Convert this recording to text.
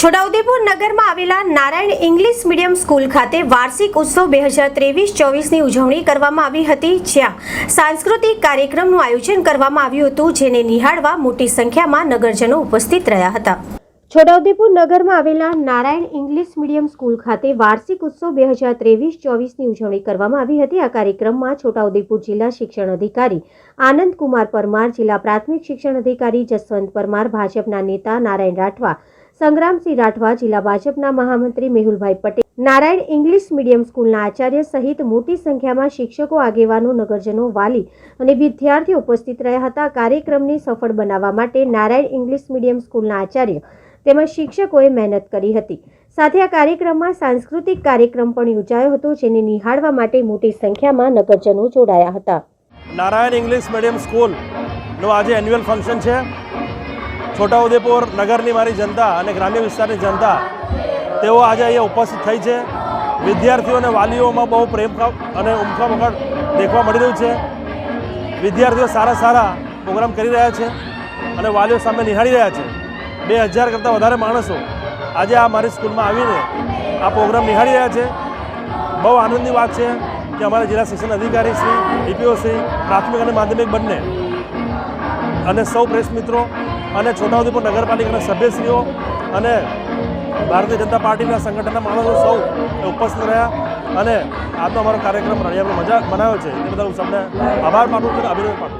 છોટાઉદેપુર નગરમાં આવેલા Narayan English medium school ખાતે વાર્ષિક ઉત્સવ બે હજાર ત્રેવીસ, ચોવીસની ઉજવણી કરવામાં આવી હતી, જ્યાં સાંસ્કૃતિક કાર્યક્રમનું આયોજન કરવામાં આવ્યું હતું, જેને નિહાળવા મોટી સંખ્યામાં નગરજનો ઉપસ્થિત રહ્યા હતા. છોટાઉદેપુર નગરમાં આવેલા નારાયણ ઇંગ્લિશ મીડિયમ સ્કૂલ ખાતે વાર્ષિક ઉત્સવ બે હજાર ત્રેવીસ, ચોવીસની ઉજવણી કરવામાં આવી હતી. આ કાર્યક્રમમાં છોટાઉદેપુર જિલ્લા શિક્ષણ અધિકારી આનંદ કુમાર પરમાર, જિલ્લા પ્રાથમિક શિક્ષણ અધિકારી જસવંત પરમાર, ભાજપના નેતા નારાયણ રાઠવા સંગ્રામસિંહ રાઠવા જિલ્લા ભાજપના મહામંત્રી મેહુલભાઈ પટેલ. નારાયણ ઇંગ્લિશ મીડિયમ સ્કૂલના આચાર્ય સહિત મોટી સંખ્યામાં શિક્ષકો, આગેવાનો, નગરજનો, વાલી અને વિદ્યાર્થીઓ ઉપસ્થિત રહ્યા હતા. કાર્યક્રમને સફળ બનાવવા માટે નારાયણ ઇંગ્લિશ મીડિયમ સ્કૂલના આચાર્ય તેમજ શિક્ષકોએ મહેનત કરી હતી. સાથે આ કાર્યક્રમમાં સાંસ્કૃતિક કાર્યક્રમ પણ યોજાયો હતો, જેને નિહાળવા માટે મોટી સંખ્યામાં નગરજનો જોડાયા હતા. નારાયણ ઇંગ્લિશ મીડિયમ સ્કૂલનું આજે એન્યુઅલ ફંક્શન છે. છોટાઉદેપુર નગરની મારી જનતા અને ગ્રામ્ય વિસ્તારની જનતા તેઓ આજે અહીંયા ઉપસ્થિત થઈ છે. વિદ્યાર્થીઓ અને વાલીઓમાં બહુ પ્રેમ અને ઉમખામખડ દેખવા મળી રહ્યું છે. વિદ્યાર્થીઓ સારા સારા પ્રોગ્રામ કરી રહ્યા છે અને વાલીઓ સામે નિહાળી રહ્યા છે. બે હજાર કરતાં વધારે માણસો આજે આ મારી સ્કૂલમાં આવીને આ પ્રોગ્રામ નિહાળી રહ્યા છે. બહુ આનંદની વાત છે કે અમારા જિલ્લા શિક્ષણ અધિકારી શ્રી, ડીપીઓ શ્રી, પ્રાથમિક અને માધ્યમિક બંને અને સૌ પ્રેસ મિત્રો અને છોટાઉદેપુર નગરપાલિકાના સભ્યશ્રીઓ અને ભારતીય જનતા પાર્ટીના સંગઠનના માણસો સૌ ઉપસ્થિત રહ્યા. અને આજનો અમારો કાર્યક્રમ રળિયામાં મજા મનાવ્યો છે. એ બદલ હું સૌને આભાર માનું છું અને અભિનંદન પાઠવું